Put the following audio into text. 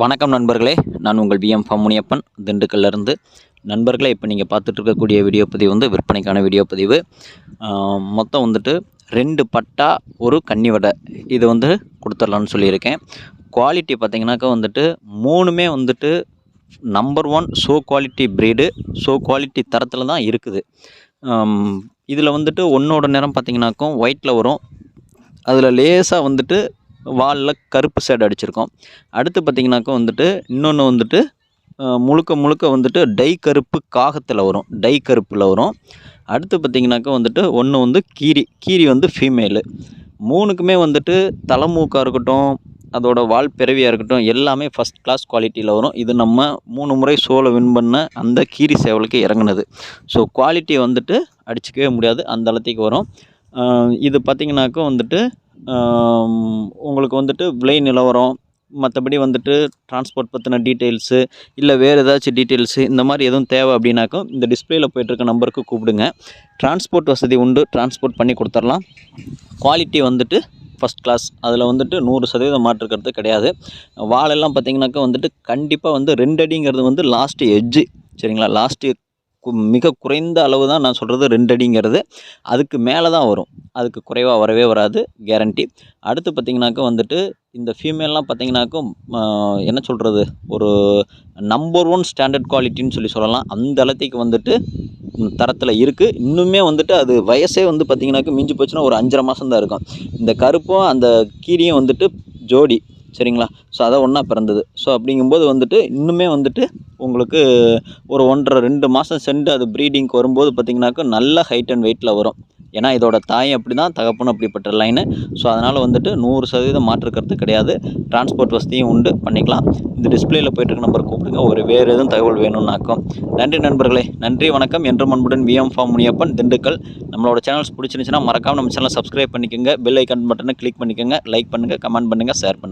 வணக்கம் நண்பர்களே. நான் உங்கள் விஎம் ஃபார்ம் முனியப்பன் திண்டுக்கல்லேருந்து. நண்பர்களே இப்போ நீங்கள் பார்த்துட்டு இருக்கக்கூடிய வீடியோ பதிவு வந்து விற்பனைக்கான வீடியோ பதிவு. மொத்தம் வந்துட்டு ரெண்டு பட்டா ஒரு கன்னி வடை. இது வந்து கொடுத்துடலான்னு சொல்லியிருக்கேன். குவாலிட்டி பார்த்திங்கனாக்கா வந்துட்டு மூணுமே வந்துட்டு number one show quality breed show quality தரத்தில் தான் இருக்குது. இதில் வந்துட்டு ஒன்றோட நிறம் பார்த்திங்கனாக்கும் ஒயிட்டில் வரும். அதில் லேசாக வந்துட்டு வாலில் கருப்பு ஷேட் அடிச்சிருக்கோம். அடுத்து பார்த்திங்கனாக்கா வந்துட்டு இன்னொன்று வந்துட்டு முழுக்க முழுக்க வந்துட்டு டை கருப்பு காகத்தில் வரும். டை கருப்பில் வரும். அடுத்து பார்த்திங்கனாக்கா வந்துட்டு ஒன்று வந்து கீரி கீரி வந்து ஃபீமேலு மூணுக்குமே வந்துட்டு தலைமூக்காக இருக்கட்டும் அதோட வால் பிறவியாக இருக்கட்டும் எல்லாமே ஃபஸ்ட் கிளாஸ் குவாலிட்டியில் வரும். இது நம்ம மூணு முறை சோலை வின் பண்ண அந்த கீரி சேவலுக்கு இறங்குனது. ஸோ குவாலிட்டி வந்துட்டு அடிச்சிக்கவே முடியாது. அந்த அளத்துக்கு வரும். இது பார்த்திங்கனாக்கா வந்துட்டு உங்களுக்கு வந்துட்டு விலை நிலவரம் மற்றபடி வந்துட்டு டிரான்ஸ்போர்ட் பற்றின டீட்டெயில்ஸு இல்லை வேறு ஏதாச்சும் டீட்டெயில்ஸு இந்த மாதிரி எதுவும் தேவை அப்படின்னாக்கா இந்த டிஸ்பிளேயில் போயிட்டுருக்க நம்பருக்கு கூப்பிடுங்க. டிரான்ஸ்போர்ட் வசதி உண்டு டிரான்ஸ்போர்ட் பண்ணி கொடுத்துர்லாம். குவாலிட்டி வந்துட்டு ஃபஸ்ட் கிளாஸ் அதில் வந்துட்டு நூறு சதவீதம் மாற்றுக்கிறது கிடையாது. வாழெல்லாம் பார்த்தீங்கன்னாக்கா வந்துட்டு கண்டிப்பாக வந்து ரெண்டு அடிங்கிறது வந்து லாஸ்ட்டு எட்ஜு சரிங்களா? லாஸ்ட்டு மிக குறைந்த அளவு தான் நான் சொல்கிறது ரெண்டு அடிங்கிறது. அதுக்கு மேலே தான் வரும். அதுக்கு குறைவாக வரவே வராது கேரண்டி அடுத்து பார்த்திங்கனாக்கா வந்துட்டு இந்த ஃபீமேல்லாம் பார்த்தீங்கன்னாக்கும் என்ன சொல்கிறது ஒரு நம்பர் ஒன் ஸ்டாண்டர்ட் குவாலிட்டின்னு சொல்லி சொல்லலாம். அந்த அளத்துக்கு வந்துட்டு தரத்தில் இருக்குது இன்னுமே வந்துட்டு அது வயசே வந்து பார்த்திங்கனாக்கா மிஞ்சி போச்சுன்னா ஒரு அஞ்சரை மாதம் தான் இருக்கும். இந்த கருப்பும் அந்த கீரியும் வந்துட்டு ஜோடி. சரிங்களா? ஸோ அதை ஒன்றா பிறந்தது. ஸோ அப்படிங்கும்போது வந்துட்டு இன்னுமே வந்துட்டு உங்களுக்கு ஒரு ஒன்றரை ரெண்டு மாதம் சென்று அது ப்ரீடிங்க்கு வரும்போது பார்த்திங்கனாக்கா நல்ல ஹைட் அண்ட் வெயிட்டில் வரும். ஏன்னா இதோட தாய் அப்படி தான் தகப்பனும் அப்படிப்பட்ட லைனு ஸோ அதனால் வந்துட்டு நூறு சதவீதம் மாற்றுக்கிறது கிடையாது. டிரான்ஸ்போர்ட் வசதியும் உண்டு. பண்ணிக்கலாம். இந்த டிஸ்பிளேயில் போயிட்டுருக்க நம்பர் கூப்பிடுங்க. ஒரு வேறு எதுவும் தகவல் வேணும்னாக்கும். நன்றி நண்பர்களே. நன்றி வணக்கம். என்று அன்புடன் விஎம் ஃபார்ம் முனியப்பன் திண்டுக்கல். நம்மளோட சேனல்ஸ் பிடிச்சிருந்துச்சுன்னா மறக்காம நம்ம சேனலை சப்ஸ்கிரைப் பண்ணிக்கோங்க. பெல் ஐக்கன் பட்டனை கிளிக் பண்ணிக்கோங்க. லைக் பண்ணுங்கள் கமெண்ட் பண்ணுங்கள் ஷேர் பண்ணுங்கள்